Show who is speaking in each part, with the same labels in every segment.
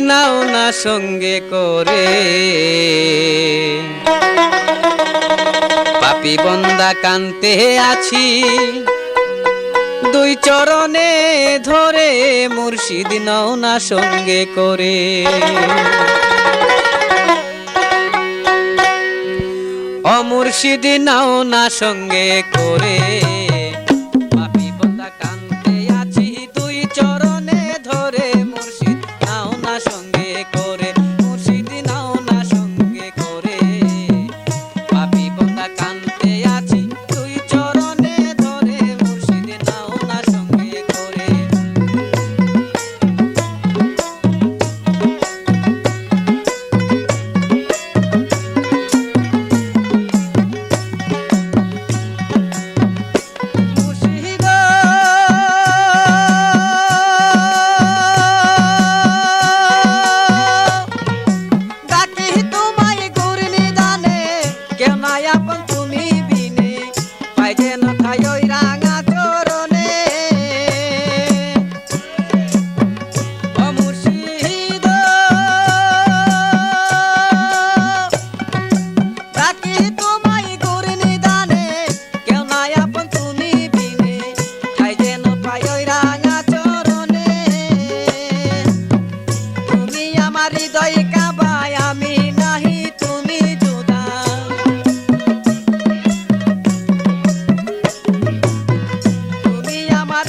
Speaker 1: নাও না সঙ্গে করে। পাপি বন্দা কান্তে আছি। দুই চরণে ধরে মুর্শিদ নাও না সঙ্গে করে। অমুর্শিদ নাও না সঙ্গে করে।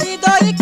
Speaker 1: হৃদয়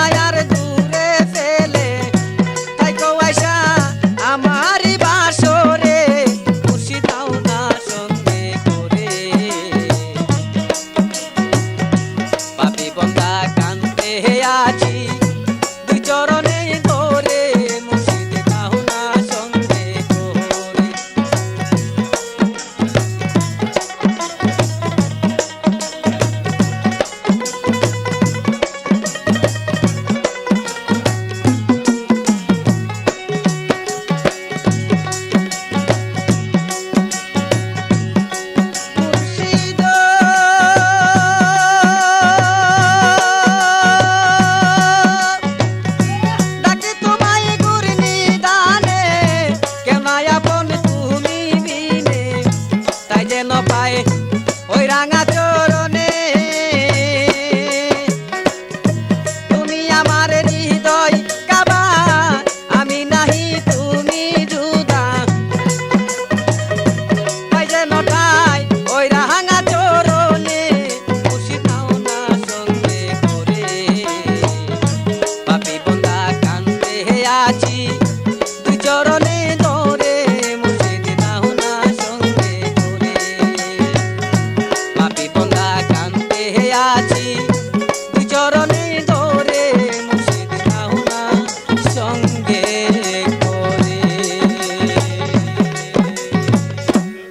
Speaker 1: ছায়ার